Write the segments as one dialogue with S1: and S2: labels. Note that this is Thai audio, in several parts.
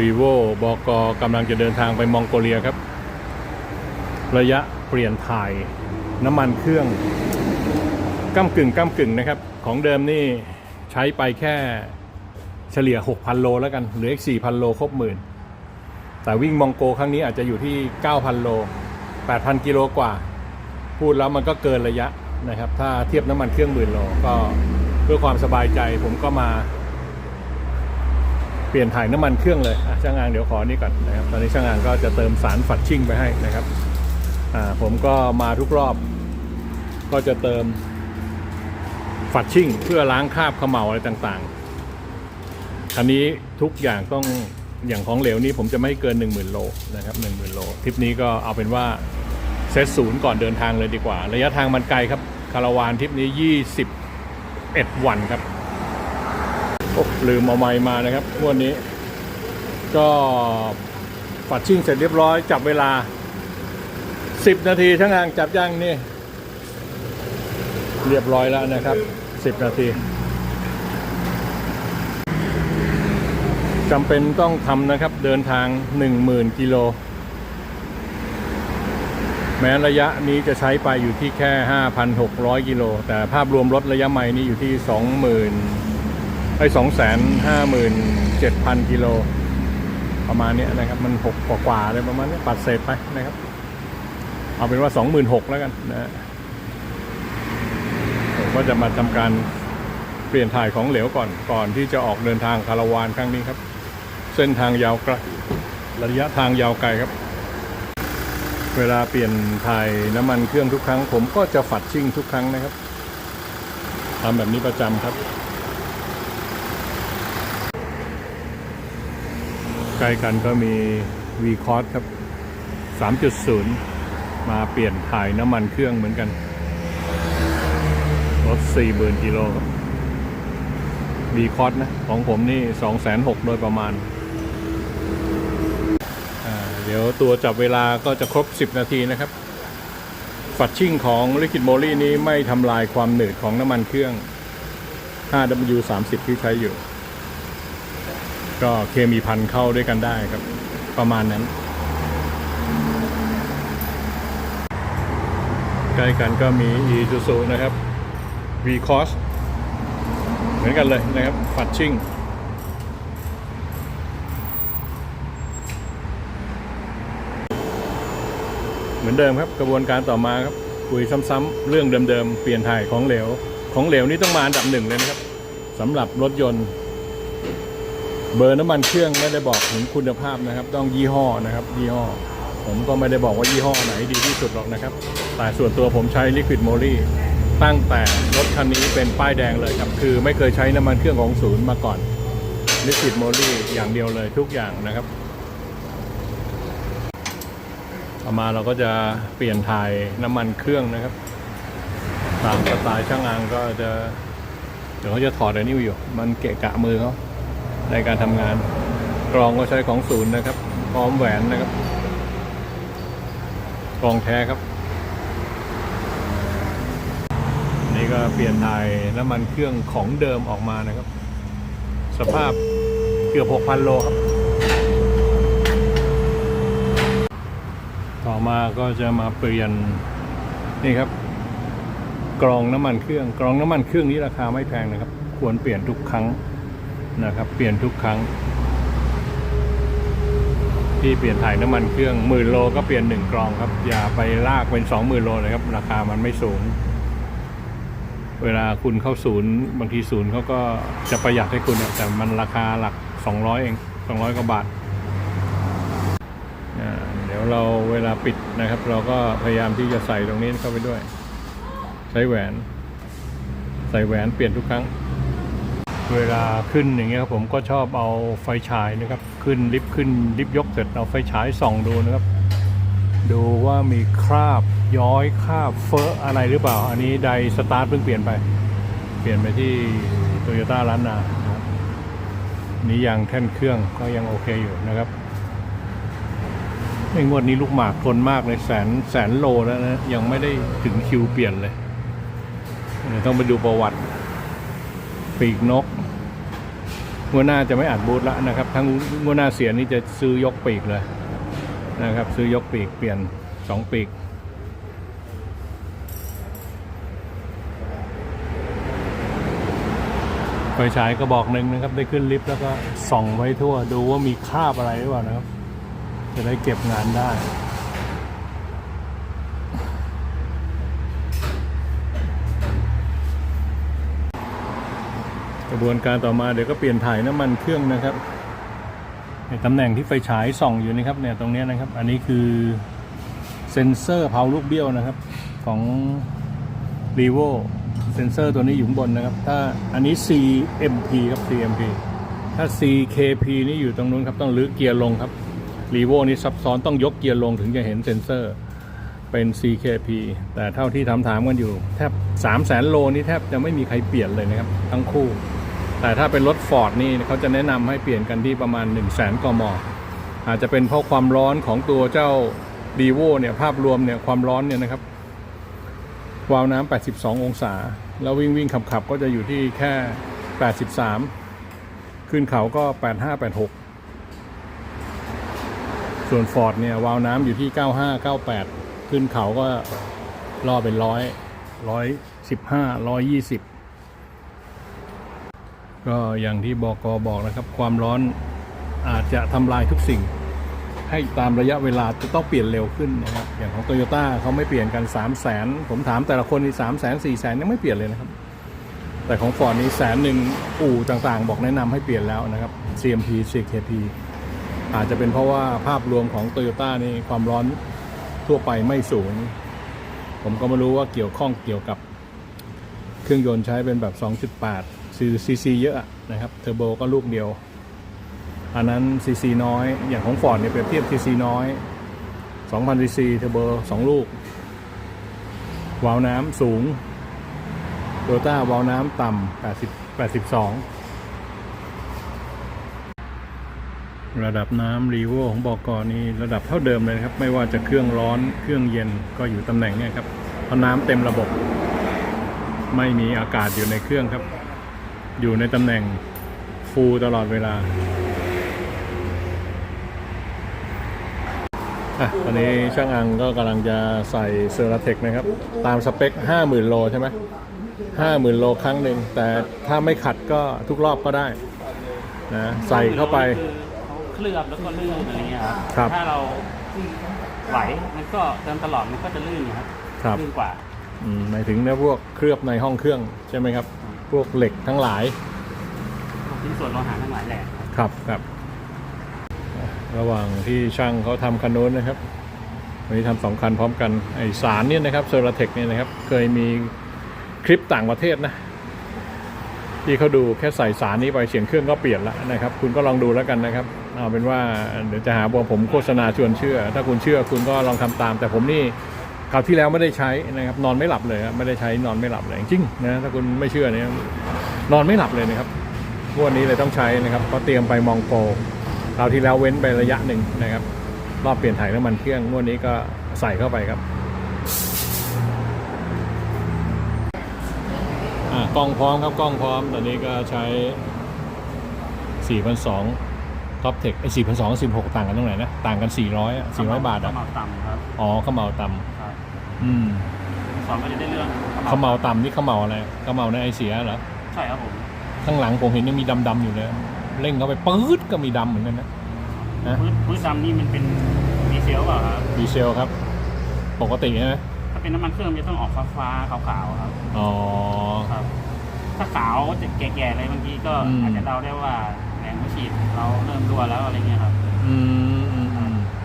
S1: รีโวบกกำลังจะเดินทางไปมองโกเลียครับ ระยะเปลี่ยนถ่ายน้ำมันเครื่องก้ากึ่งก้ากึ่งนะครับ ของเดิมนี่ใช้ไปแค่เฉลี่ย 6,000 โลแล้วกัน เหลืออีก 4,000 โลครบหมื่น แต่วิ่งมองโกครั้งนี้อาจจะอยู่ที่ 9,000 โล 8,000 กิโลกว่า พูดแล้วมันก็เกินระยะนะครับ ถ้าเทียบน้ำมันเครื่องหมื่นโลก็เพื่อความสบายใจผมก็มา เปลี่ยนถ่ายน้ำมันเครื่องเลยช่างงานเดี๋ยวขอนี่ก่อนนะครับตอนนี้ช่างงานก็จะเติมสารฝัดชิ่งไปให้นะครับผมก็มาทุกรอบ ก็จะเติมฝัดชิ่งเพื่อล้างคราบเขม่าอะไรต่างๆ อันนี้ทุกอย่างต้องอย่างของเหลวนี้ผมจะไม่เกิน 1 0,000 โลนะครับ1 0,000 โลทริปนี้ก็เอาเป็นว่าเซตศูนย์ก่อนเดินทางเลยดีกว่า ระยะทางมันไกลครับคาราวานทริปนี้ 21 วันครับ ลืมเอาไม้มานะครับงวดนี้ ก็ฝัดชิ่งเสร็จเรียบร้อย จับเวลา 10 นาทีทั้งงานจับย่างนี่ เรียบร้อยแล้วนะครับ 10 นาทีจำเป็นต้องทำนะครับเดินทาง 10,000 กิโล แม้ระยะนี้จะใช้ไปอยู่ที่แค่ 5,600 กิโล แต่ภาพรวมรถระยะใหม่นี้อยู่ที่ 20,000 ไอ้สองแสนห้าหมื่นเจ็ดพันกิโลประมาณเนี้ยนะครับ มันหกกว่าๆอะไรประมาณเนี้ยปัดเศษไปนะครับ เอาเป็นว่าสองหมื่นหกแล้วกันนะฮะผมก็จะมาทำการเปลี่ยนถ่ายของเหลวก่อนก่อนที่จะออกเดินทางคาราวานครั้งนี้ครับ เส้นทางยาวไกลระยะทางยาวไกลครับ เวลาเปลี่ยนถ่ายน้ำมันเครื่องทุกครั้ง ผมก็จะฝัดชิ่งทุกครั้งนะครับทำแบบนี้ประจำครับ ใกล้กันก็มี v c o s ครับ 3.0 มาเปลี่ยนถ่ายน้ำมันเครื่องเหมือนกัน รถ 40,000กิโลครับ v c o s นะ ของผมนี่2,600,000โดยประมาณ เดี๋ยวตัวจับเวลาก็จะครบ 10 นาทีนะครับฝัดชิ่งของ Liquid Moly นี้ไม่ทำลายความหนืดของน้ำมันเครื่อง 5W30 ที่ใช้อยู่ ก็เคมีพันเข้าด้วยกันได้ครับ ประมาณนั้น ใกล้กันก็มี e s u z u นะครับ v c o s เหมือนกันเลยนะครับ ปัดชิ่งเหมือนเดิมครับ กระบวนการต่อมาครับคุยซ้ำๆเรื่องเดิมๆ เปลี่ยนถ่ายของเหลว ของเหลวนี่ต้องมาอันดับหนึ่งเลยนะครับสำหรับรถยนต์ เบอร์น้ำมันเครื่องไม่ได้บอกถึงคุณภาพนะครับ ต้องยี่ห้อนะครับ ยี่ห้อ ผมก็ไม่ได้บอกว่ายี่ห้อไหนดีที่สุดหรอกนะครับ แต่ส่วนตัวผมใช้ Liquid Moly ตั้งแต่รถคันนี้เป็นป้ายแดงเลยครับ คือไม่เคยใช้น้ำมันเครื่องของศูนย์มาก่อน Liquid Moly อย่างเดียวเลยทุกอย่างนะครับต่อมาเราก็จะเปลี่ยนถ่ายน้ำมันเครื่องนะครับตามสไตล์ช่างงานก็จะเดี๋ยวเขาจะถอดไอ้นิ้วอยู่ มันเกะกะมือเขา ในการทำงาน กรองก็ใช้ของศูนย์นะครับ พร้อมแหวนนะครับ กรองแท้ครับ นี่ก็เปลี่ยนถ่ายน้ำมันเครื่องของเดิมออกมานะครับ สภาพเกือบ 6,000 โลครับ ต่อมาก็จะมาเปลี่ยนนี่ครับกรองน้ำมันเครื่อง กรองน้ำมันเครื่องนี้ราคาไม่แพงนะครับ ควรเปลี่ยนทุกครั้ง นะครับ เปลี่ยนทุกครั้ง ที่เปลี่ยนถ่ายน้ำมันเครื่องหมื่นโลก็เปลี่ยนหนึ่งกรองครับ อย่าไปลากเป็นสองหมื่นโลเลยครับ ราคามันไม่สูง เวลาคุณเข้าศูนย์ บางทีศูนย์เขาก็จะประหยัดให้คุณแต่มันราคาหลักสองร้อยเองสองร้อยกว่าบาทาเดี๋ยวเราเวลาปิดนะครับ เราก็พยายามที่จะใส่ตรงนี้เข้าไปด้วย ใช้แหวน ใส่แหวนเปลี่ยนทุกครั้ง เวลาขึ้นอย่างเงี้ยครับผมก็ชอบเอาไฟฉายนะครับขึ้นลิฟต์ขึ้นลิฟต์ยกเสร็จเอาไฟฉายส่องดูนะครับ ดูว่ามีคราบย้อยคราบเฟอะอะไรหรือเปล่า อันนี้ไดสตาร์ทเพิ่งเปลี่ยนไป เปลี่ยนไปที่โตโยต้าล้านนานี่ยางแท่นเครื่องก็ยังโอเคอยู่นะครับในงวดนี้ลูกหมากทนมากเลยแสนแสนโลแล้วนะยังไม่ได้ถึงคิวเปลี่ยนเลยต้องไปดูประวัติ ปีกนกงวดหน้าจะไม่อัดบูธละนะครับ ทั้งงวดหน้าเสียนี่จะซื้อยกปีกเลยนะครับ ซื้อยกปีกเปลี่ยนสองปีกไฟฉายกระบอกหนึ่งนะครับ ได้ขึ้นลิฟต์แล้วก็ส่องไว้ทั่วดูว่ามีคราบอะไรหรือเปล่านะครับ จะได้เก็บงานได้ กระบวนการต่อมาเดี๋ยวก็เปลี่ยนถ่ายน้ำมันเครื่องนะครับในตำแหน่งที่ไฟฉายส่องอยู่นะครับเนี่ยตรงนี้นะครับ อันนี้คือเซ็นเซอร์เผาลูกเบี้ยวนะครับของ r e v o เซ็นเซอร์ตัวนี้อยู่บนนะครับ ถ้าอันนี้ CMP ครับ CMP ถ้า CKP นี่อยู่ตรงนู้นครับต้องลื้อเกียร์ลงครับ r e v o นี่ซับซ้อนต้องยกเกียร์ลงถึงจะเห็นเซ็นเซอร์เป็น CKP แต่เท่าที่ถามถามๆกันอยู่ แทบ3 0 0แสนโลนี่แทบจะไม่มีใครเปลี่ยนเลยนะครับ ทั้งคู่ แต่ถ้าเป็นรถฟอร์ดนี่เขาจะแนะนำให้เปลี่ยนกันที่ประมาณ 1 0 0 0 0แสนกมอาจจะเป็นเพราะความร้อนของตัวเจ้า d ีโวเนี่ยภาพรวมเนี่ยความร้อนเนี่ยนะครับวาล์วน้ำ 82 องศา แล้ววิ่งวิ่งขับขับก็จะอยู่ที่แค่ 83 ขึ้นเขาก็ 85 86 ส่วนฟอร์ดเนี่ยวาล์วน้ำอยู่ที่ 95 98 ขึ้นเขาก็ล่อเป็นร้อยร้อยสิบห้าร้อยยี่สิบ ก็อย่างที่บอกอบอกนะครับ ความร้อนอาจจะทำลายทุกสิ่ง ให้ตามระยะเวลาจะต้องเปลี่ยนเร็วขึ้นนะครับ อย่างของโตโยต้าเขาไม่เปลี่ยนกัน 3 0 0แสนผมถามแต่ละคนนี่สามแสนสี่แสนยังไม่เปลี่ยนเลยนะครับ แต่ของฟอร์ดนี้แสนหนึ่งอู่ต่างๆ บอกแนะนำให้เปลี่ยนแล้วนะครับ CMP CKP อาจจะเป็นเพราะว่าภาพรวมของโตโยต้านี่ความร้อนทั่วไปไม่สูง ผมก็ไม่รู้ว่าเกี่ยวข้องเกี่ยวกับเครื่องยนต์ใช้เป็นแบบ 2.8 คือซีซีเยอะนะครับเทอร์โบก็ลูกเดียว อันนั้นซีซีน้อยอย่างของฟอร์ดเนี่ยเปรียบเทียบซีซีน้อย2,000ซีซีเทอร์โบ2ลูก วาล์วน้ำสูงโตโยต้าวาล์วน้ำต่ำ80 82ระดับน้ำรีโวของบอกกนี่ระดับเท่าเดิมเลยครับ ไม่ว่าจะเครื่องร้อนเครื่องเย็นก็อยู่ตำแหน่งเนี้ครับเพราะน้ำเต็มระบบ ไม่มีอากาศอยู่ในเครื่องครับ อยู่ในตำแหน่งฟูลตลอดเวลาอะตอนนี้ช่างอังก็กำลังจะใส่เซอร์เทคนะครับ ตามสเปค 50,000 โลใช่ไหม50,000โลครั้งหนึ่ง แต่ถ้าไม่ขัดก็ทุกรอบก็ได้นะใส่เข้าไป
S2: เคลือบแล้วก็ลื่นอะไรเงี้ยครับ
S1: ครับ
S2: ถ้าเราไหวมันก็เติมตลอดมันก็จะลื่นอยู่ครับ
S1: ครับ
S2: ลื่นกว่า
S1: อืมหมายถึงนะพวกเคลือบในห้องเครื่องใช่ไหมครับ พวกเหล็กทั้งหลาย
S2: ชิ้นส่วนโลหะทั้งหลายแหละ
S1: ครับครับอะระหว่างที่ช่างเขาทำคันโน้นนะครับวันนี้ทำสองคันพร้อมกันไอสารเนี่ยนะครับเซอร์เทคเนี่ยนะครับเคยมีคลิปต่างประเทศนะที่เขาดูแค่ใส่สารนี้ไปเสียงเครื่องก็เปลี่ยนแล้วนะครับ คุณก็ลองดูแล้วกันนะครับเอาเป็นว่าเดี๋ยวจะหาว่าผมโฆษณาชวนเชื่อ ถ้าคุณเชื่อคุณก็ลองทำตาม แต่ผมนี่ คราวที่แล้วไม่ได้ใช้นะครับนอนไม่หลับเลยครับไม่ได้ใช้นอนไม่หลับเลยจริงๆนะถ้าคุณไม่เชื่อเนี่ยนอนไม่หลับเลยนะครับงวดนี้เลยต้องใช้นะครับเพราะเตรียมไปมองโกคราวที่แล้วเว้นไประยะหนึ่งนะครับ รอบเปลี่ยนถ่ายน้ำมันเครื่องงวดนี้ก็ใส่เข้าไปครับอะกล้องพร้อมครับกล้องพร้อม ตอนนี้ก็ใช้4,200ท็อปเทคไอ้4,200 16 ต่างกันตรงไหนนะ ต่างกัน 400อะ400 บาทอะ
S2: ขมต่ำครับ
S1: อ๋อเขาเหมาต่
S2: ครับำ
S1: อืม
S2: สอนก็จะได้เรื่อง
S1: เขาเหมาต่ำนี่เขาเหมาอะไรเขาเหมาในไอเสียเหรอ
S2: ใช่ครับผม
S1: ข้างหลังผมเห็นยังมีดำๆอยู่เลยเร่งเข้าไปปื๊ดก็มีดำเหมือนกันนะนะ
S2: พื้นพื้นดำนี่มันเป็นดีเซลเปล่าครับ
S1: ดีเซลครับ ปกติใช่ไหม
S2: ถ้าเป็นน้ำมันเครื่องมันจะต้องออกฟ้าๆขาวๆครับ
S1: อ๋อ
S2: ครับ ถ้าขาวจะแก่ๆอะไรบางทีก็
S1: อืม
S2: อาจจะเดาได้ว่าแรงหัวฉีดเราเริ่มรั่วแล้วอะไรเงี้ยครับ
S1: อืมอืมอืม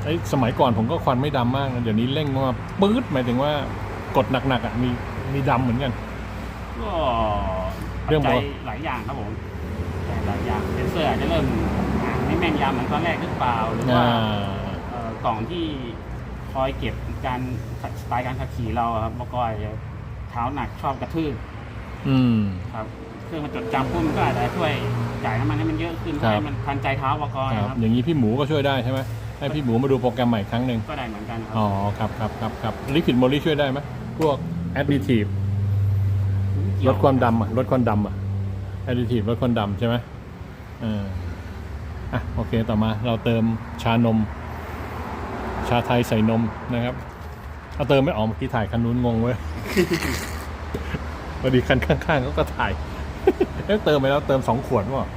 S1: ไอยสมัยก่อนผมก็ควันไม่ดำมากนะเดี๋ยวนี้เร่งมาปื๊ดหมายถึงว่ากดหนักๆอะมีมีดำเหมือนกัน
S2: ก็
S1: เรื่อง
S2: ปัจ
S1: บ
S2: จั
S1: อยก
S2: หลายอย่างครับผมหลายอย่างเซนเซอร์อาจจะเริ่มอ่านไม่แม่นยำเหมือนตอนแรกหรือเปล่าหรือว่า
S1: อ่า
S2: เอ่อกล่องที่คอยเก็บการขับสไตล์การขับขี่เราอะครับบก็อาจจะเท้าหนักชอบกระทืบ
S1: อืม
S2: ครับเครื่องมันจดจำพุ่มนก็อาจจะช่วยจ่ายน้ำมันให้มันเยอะขึ้น
S1: ครับ
S2: ให้มันทันใจเท้าบก
S1: ค
S2: ค
S1: รั
S2: รั
S1: บบอย่างนี้พี่หมูก็ช่วยได้ใช่ไหม ให้พี่หมูมาดูโปรแกรมใหม่ครั้งหนึ่ง
S2: ก็ได้เหมือนกันครั
S1: อ๋อครับครับครับครับลิควิดโมลี่ช่วยได้ไหมพวกแอดดิทีฟลดความดำอะลดความดำอะแอดดิทีฟลดความดำใช่ไหมเอออะโอเคต่อมาเราเติมชานม ชาไทยใส่นมนะครับเอาเติมไม่ออกเมื่อกี้ถ่ายคันนู้นงงเว้ย พอดีคันข้างๆเขาก็ถ่ายเอ๊ะเติมไปแล้วเติมสองขวดว่ะ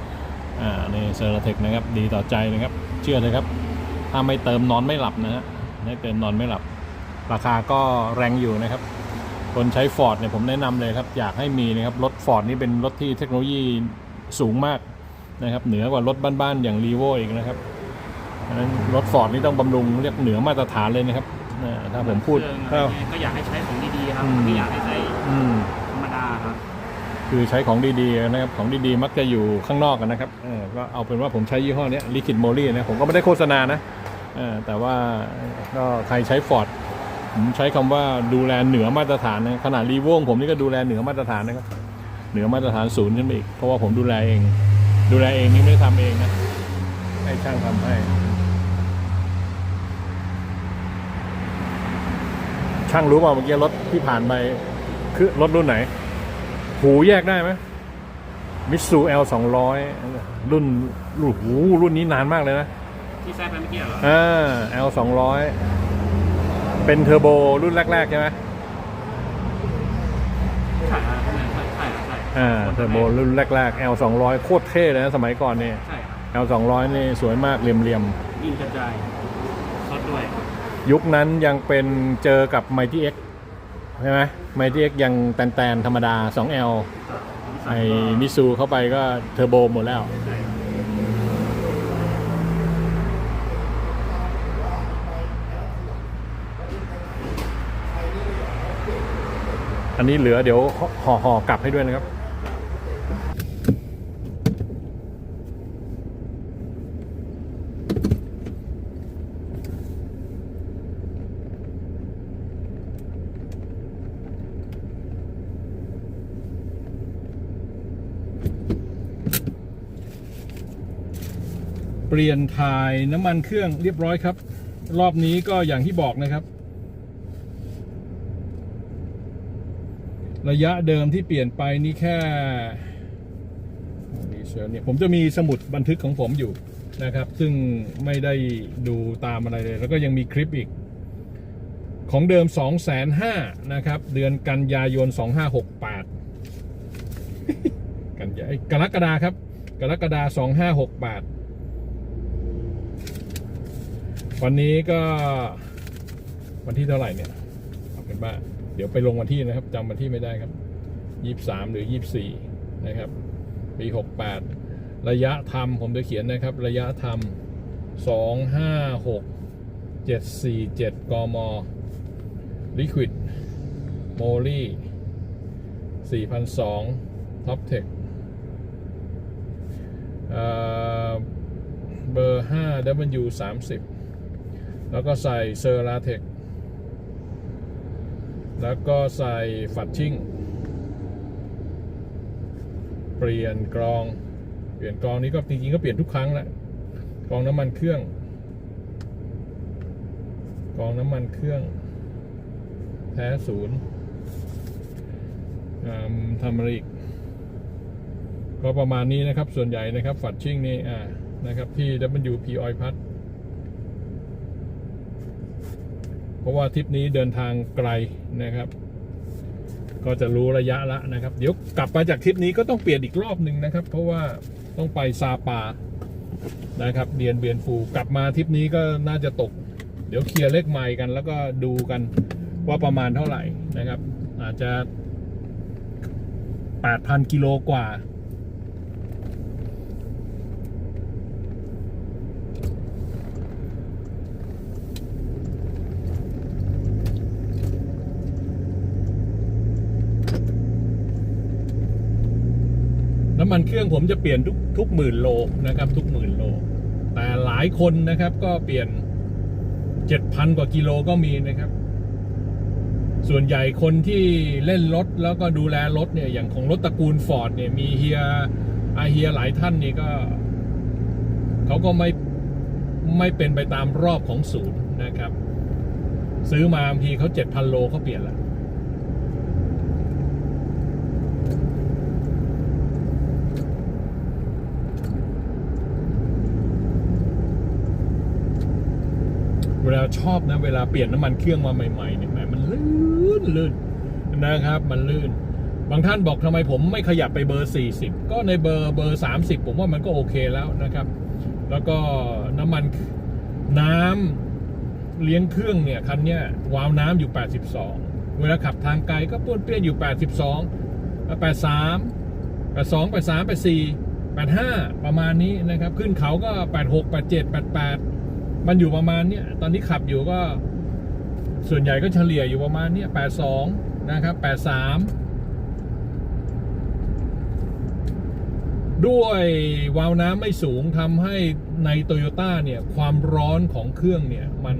S1: อ่านี่เซอร์เทคนะครับ ดีต่อใจนะครับ เชื่อเลยครับ ถ้าไม่เติมนอนไม่หลับนะฮะไม่เติมนอนไม่หลับ ราคาก็แรงอยู่นะครับ คนใช้ฟอร์ดเนี่ยผมแนะนำเลยครับ อยากให้มีนะครับ รถฟอร์ดนี่เป็นรถที่เทคโนโลยีสูงมากนะครับ เหนือกว่ารถบ้านๆอย่างรีโวอีกนะครับเพราะฉะนั้นรถฟอร์ดนี่ต้องบำรุงเรียกเหนือมาตรฐานเลยนะครับอ่าถ้าผมพูด
S2: เครื่องอะไร
S1: ถ้า
S2: เงี้ยก็อยากให้ใช้ของดีๆครับ
S1: อืม
S2: ไม่อยากให้ใช้
S1: อืม
S2: ธรรมดาครับ
S1: คือใช้ของดีๆนะครับของดีๆมักจะอยู่ข้างนอกกันนะครับเออก็เอาเป็นว่าผมใช้ยี่ห้อเนี้ลิคิดโมลี่นะผมก็ไม่ได้โฆษณานะเออแต่ว่าก็ใครใช้ฟอร์ดผมใช้คำว่าดูแลเหนือมาตรฐานนะขนาดรีโวงผมนี่ก็ดูแลเหนือมาตรฐานนะครับเหนือมาตรฐานศูนย์ขึ้นไปอีกเพราะว่าผมดูแลเอง ดูแลเองนี่ไม่ได้ทำเองนะให้ช่างทำให้ช่างรู้เปล่าเมื่อกี้รถที่ผ่านไปคือรถรุ่นไหน หูแยกได้ไหมมิตซู L 2 0 0รุ่นรุ่นหูรุ่นนี้นานมากเลยนะ
S2: ที่ใช้ไปเมื่อกี้เหรอ
S1: อ่า L 2 0 0เป็นเทอร์โบรุ่นแรก ๆ ใช่ไหม
S2: ใช่ครับใช่ใช่ใช่ใช่
S1: อ่าเทอร์โบรุ่นแรกๆ L 2 0 0 โคตรเท่เลยนะสมัยก่อนนี่
S2: ใช่ครับ
S1: L 2 0 0 นี่สวยมากเหลี่ยม
S2: ยิ่งกระจายซดด้วย
S1: ๆยุคนั้นยังเป็นเจอกับ Mighty X ใช่ไหมไม่เรียกยังแตนๆธรรมดา 2L ไอ้มิซูเข้าไปก็เทอร์โบหมดแล้ว อันนี้เหลือเดี๋ยวห่อห่อกลับให้ด้วยนะครับ เปลี่ยนถ่ายน้ำมันเครื่องเรียบร้อยครับ รอบนี้ก็อย่างที่บอกนะครับ ระยะเดิมที่เปลี่ยนไปนี่แค่ดีเซลเนี่ยผมจะมีสมุดบันทึกของผมอยู่นะครับ ซึ่งไม่ได้ดูตามอะไรเลย แล้วก็ยังมีคลิปอีก ของเดิม 2 5 0 0 0นะครับ เดือนกันยายน 2568 กันยายกรกฎาครับกรกฎา2568 วันนี้ก็วันที่เท่าไหร่เนี่ยเอาเป็นว่าเดี๋ยวไปลงวันที่นะครับจำวันที่ไม่ได้ครับยี่สามหรือยี่สี่นะครับปีหกแปดระยะทำผมจะเขียนนะครับ ระยะทำสองห้าหกเจ็ดสี่เจ็ดกมลิควิดโมลี่สี่พันสองท็อปเทคเบอร์ห้า W สามสิบ แล้วก็ใส่เซอร์ลาเทค แล้วก็ใส่ฝัดชิ่ง เปลี่ยนกรอง เปลี่ยนกรองนี้ก็จริงๆก็เปลี่ยนทุกครั้งแหละ กรองน้ำมันเครื่อง กรองน้ำมันเครื่อง แท้ศูนย์ทำอะไรอีกก็ประมาณนี้นะครับส่วนใหญ่นะครับ ฝัดชิ่งนี่อ่านะครับที่ WP Oil Plus เพราะว่าทริปนี้เดินทางไกลนะครับ ก็จะรู้ระยะละนะครับ เดี๋ยวกลับมาจากทริปนี้ก็ต้องเปลี่ยนอีกรอบหนึ่งนะครับ เพราะว่าต้องไปซาปานะครับเดียนเบียนฟูกลับมาทริปนี้ก็น่าจะตก เดี๋ยวเคลียร์เลขใหม่กัน แล้วก็ดูกันว่าประมาณเท่าไหร่นะครับ อาจจะ 8,000 กิโลกว่า เครื่องผมจะเปลี่ยนทุกทุกหมื่นโลนะครับ ทุกหมื่นโล แต่หลายคนนะครับ ก็เปลี่ยนเจ็ดพันกว่ากิโลก็มีนะครับ ส่วนใหญ่คนที่เล่นรถแล้วก็ดูแลรถเนี่ยอย่างของรถตระกูลฟอร์ดเนี่ยมีเฮียอาเฮียหลายท่านนี่ก็เขาก็ไม่ไม่เป็นไปตามรอบของศูนย์นะครับ ซื้อมาบางทีเขาเจ็ดพันโลเขาเปลี่ยนละ ลาชอบนะเวลาเปลี่ยนน้ำมันเครื่องมาใหม่ๆเนี่ยแหมมันลื่นลื่นนะครับ มันลื่น บางท่านบอกทำไมผมไม่ขยับไปเบอร์ 40 ก็ในเบอร์เบอร์ 30 ผมว่ามันก็โอเคแล้วนะครับ แล้วก็น้ำมันน้ำเลี้ยงเครื่องเนี่ยคันเนี้ยวาวน้ำอยู่ 82 เวลาขับทางไกลก็ป้วนเปี้ยนอยู่ 82 83 82 83 84 85 ประมาณนี้นะครับ ขึ้นเขาก็ 86 87 88 มันอยู่ประมาณเนี้ยตอนนี้ขับอยู่ก็ส่วนใหญ่ก็เฉลี่ยอยู่ประมาณเนี้ย82นะครับ83ด้วยวาล์วน้ำไม่สูงทำให้ในโตโยต้าเนี่ยความร้อนของเครื่องเนี่ยมัน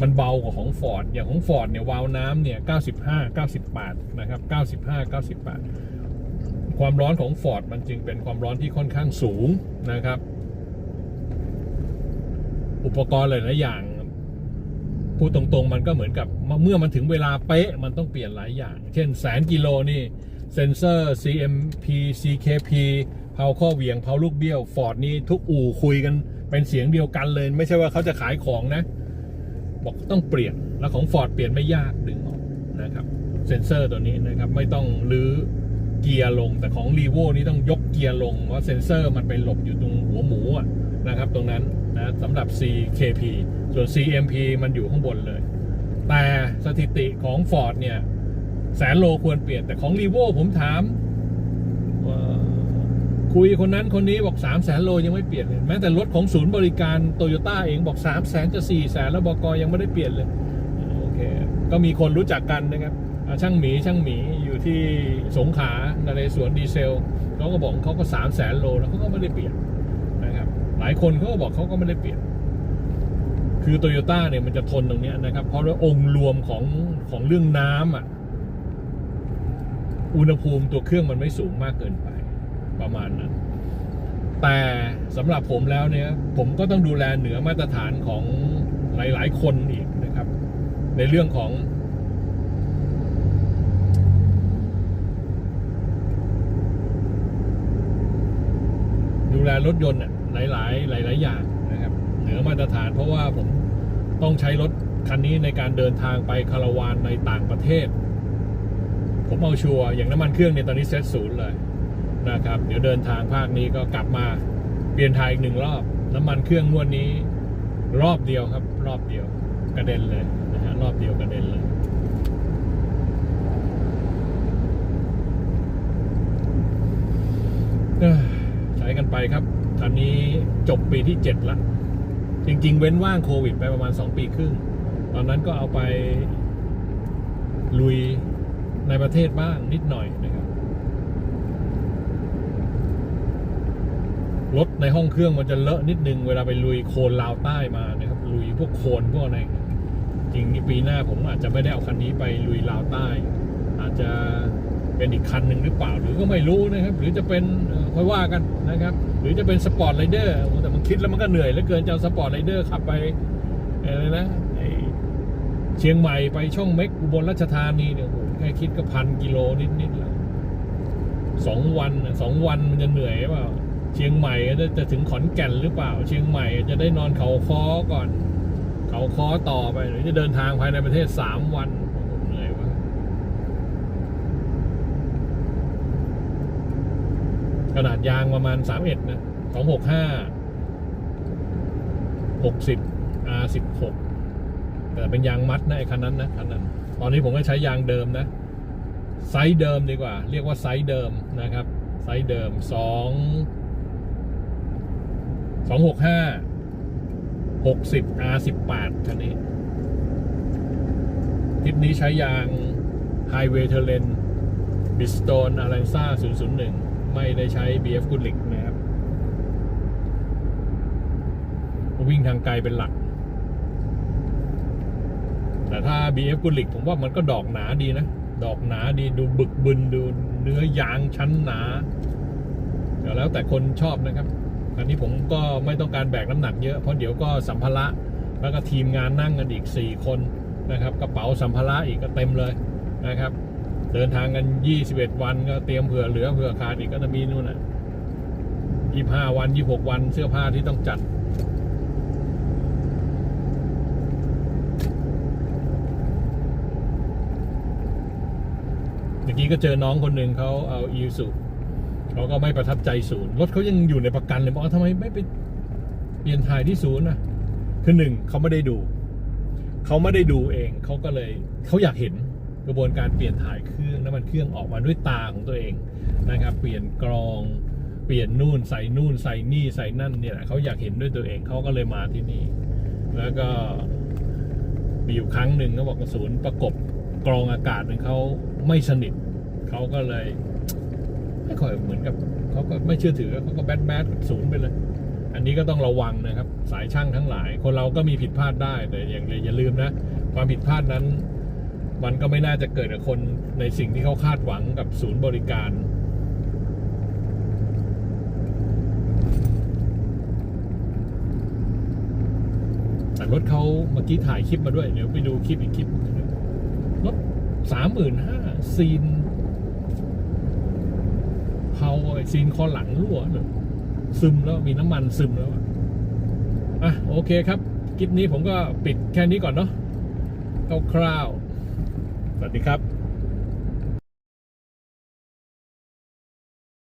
S1: มันเบากว่าของ Ford อย่างของ Ford เนี่ยวาล์วน้ำเนี่ย95 98นะครับ95 98 ความร้อนของ Ford มันจึงเป็นความร้อนที่ค่อนข้างสูงนะครับ อุปกรณ์หลายๆอย่างพูดตรงๆ มันก็เหมือนกับเมื่อมันถึงเวลาเป๊ะ มันต้องเปลี่ยนหลายอย่าง เช่นแสนกิโลนี่เซนเซอร์ CMP CKP เผาข้อเหวี่ยงเผาลูกเบี้ยวฟอร์ดนี่ทุกอู่คุยกันเป็นเสียงเดียวกันเลย ไม่ใช่ว่าเขาจะขายของนะ บอกต้องเปลี่ยนแล้วของ Ford เปลี่ยนไม่ยากดึงออกนะครับเซนเซอร์ตัวนี้นะครับไม่ต้องรื้อเกียร์ลงแต่ของ r ีโวนี่ต้องยกเกียร์ลงเพราะเซนเซอร์มันไปหลบอยู่ตรงหัวหมูอะ นะครับตรงนั้นนะสำหรับ CKP ส่วน CMP มันอยู่ข้างบนเลย แต่สถิติของ Ford เนี่ยแสนโลควรเปลี่ยนแต่ของ r ีโวผมถามเอ่อคุยคนนั้นคนนี้บอก3 0 0แสนโลยังไม่เปลี่ยนเลยแม้แต่รถของศูนย์บริการโตโยต้าเองบอก3 0 0แสนจะ4 0 0แสนแล้วบกยังไม่ได้เปลี่ยนเลยโอเคก็มีคนรู้จักกันนะครับช่างหมีช่างหมีอยู่ที่สงขลาในเรศวรดีเซลเขาก็บอกเขาก็สามแสนโลแล้วเขาก็ไม่ได้เปลี่ยน หลายคนเขาก็บอกเขาก็ไม่ได้เปลี่ยน คือโตโยต้าเนี่ยมันจะทนตรงนี้นะครับ เพราะว่าองค์รวมของของเรื่องน้ำอะ อุณหภูมิตัวเครื่องมันไม่สูงมากเกินไป ประมาณนั้น แต่สำหรับผมแล้วเนี่ย ผมก็ต้องดูแลเหนือมาตรฐานของหลาย ๆ คนอีกนะครับ ในเรื่องของดูแลรถยนต์น่ะ หลาย ๆ หลาย ๆ อย่างนะครับเหนือมาตรฐานเพราะว่าผมต้องใช้รถคันนี้ในการเดินทางไปคาราวานในต่างประเทศ ผมเอาชัวร์อย่างน้ำมันเครื่องเนี่ยตอนนี้เซ็ตศูนย์เลยนะครับ เดี๋ยวเดินทางภาคนี้ก็กลับมาเปลี่ยนทายอีกหนึ่งรอบ น้ำมันเครื่องงวดนี้ รอบเดียวครับ รอบเดียวกระเด็นเลยนะฮะรอบเดียวกระเด็นเลยใช้กันไปครับ คันนี้จบปีที่เจ็ดละจริง ๆ เว้นว่างโควิด ไปประมาณ 2 ปีครึ่ง ตอนนั้นก็เอาไปลุยในประเทศบ้างนิดหน่อยนะครับ รถในห้องเครื่องมันจะเลอะนิดนึง เวลาไปลุยโคลนลาวใต้มานะครับ ลุยพวกโคลนพวกอะไรจริงปีหน้าผมอาจจะไม่ได้เอาคันนี้ไปลุยลาวใต้ อาจจะเป็นอีกคันหนึ่งหรือเปล่าหรือก็ไม่รู้นะครับ หรือจะเป็นเค่อยว่ากันนะครับ หรือจะเป็นสปอร์ตไรเดอร์แต่มันคิดแล้วมันก็เหนื่อยเหลือเกินจะสปอร์ตไรเดอร์ขับไปอะไรนะเชียงใหม่ไปช่องเม็กอุบลราชธานีเนี่ยโอ้โหแค่คิดก็พันกิโลนิดๆแล้วสองวันสองวันมันจะเหนื่อยเปล่าเชียงใหม่จะจะถึงขอนแก่นหรือเปล่า เชียงใหม่จะได้นอนเขาคอก่อน เขาคอต่อไปหรือจะเดินทางภายในประเทศสามวันโอ้โหเหนื่อยวะ ขนาดยางประมาณสามเอ็ดนะสองหกห้าหกสิบ R สิบหกแต่เป็นยางมัดนะไอ้คันนั้นนะคันนั้น ตอนนี้ผมก็ใช้ยางเดิมนะ ไซส์เดิมดีกว่า เรียกว่าไซส์เดิมนะครับ ไซส์เดิมสองสองหกห้าหกสิบ R สิบแปดคันนี้ ทริปนี้ใช้ยางไฮเวย์เทเลน Highway t e r r a i n Bridgestone Alanza 001 ไม่ได้ใช้ BF Goodrich นะครับ วิ่งทางไกลเป็นหลัก แต่ถ้า BF กุลิกผมว่ามันก็ดอกหนาดีนะ ดอกหนาดีดูบึกบึนดูเนื้อยางชั้นหนาแล้วแต่คนชอบนะครับ อันนี้ผมก็ไม่ต้องการแบกน้ำหนักเยอะเพราะเดี๋ยวก็สัมภาระแล้วก็ทีมงานนั่งกันอีก 4 คนนะครับ กระเป๋าสัมภาระอีกก็เต็มเลยนะครับ เดินทางกันยี่สิบเอ็ดวันก็เตรียมเผื่อเหลือเผื่อขาดอีกก็จะมีนู่นน่ะยี่ห้าวันยี่หกวันเสื้อผ้าที่ต้องจัด เมื่อกี้ก็เจอน้องคนหนึ่งเขาเอาอีสุเขาก็ไม่ประทับใจศูนย์รถเขายังอยู่ในประกันเลยบอกว่าทำไมไม่ไปเปลี่ยนถ่ายที่ศูนย์นะคือหนึ่งเขาไม่ได้ดู เขาไม่ได้ดูเอง เขาก็เลยเขาอยากเห็น กระบวนการเปลี่ยนถ่ายเครื่องน้ำมันเครื่องออกมาด้วยตาของตัวเองนะครับ เปลี่ยนกรองเปลี่ยนนู่นใส่นู่นใส่นี่ใส่นั่นเนี่ยแหละเขาอยากเห็นด้วยตัวเองเขาก็เลยมาที่นี่ แล้วก็มีอยู่ครั้งหนึ่งเขาบอกศูนย์ประกบกรองอากาศหนึ่งเขาไม่สนิทเขาก็เลยไม่ค่อยเหมือนกับเขาก็ไม่เชื่อถือเขาก็แบดแบดศูนย์ไปเลย อันนี้ก็ต้องระวังนะครับ สายช่างทั้งหลาย คนเราก็มีผิดพลาดได้แต่อย่างอย่าลืมนะ ความผิดพลาดนั้น มันก็ไม่น่าจะเกิดกับคนในสิ่งที่เขาคาดหวังกับศูนย์บริการ แต่รถเขาเมื่อกี้ถ่ายคลิปมาด้วย เดี๋ยวไปดูคลิปอีกคลิป รถสามหมื่นห้าซีนเผาไอซีนคอหลังรั่วซึมแล้วมีน้ำมันซึมแล้วอะอะโอเคครับคลิปนี้ผมก็ปิดแค่นี้ก่อนเนาะคร่าวๆ สวัสดีครับ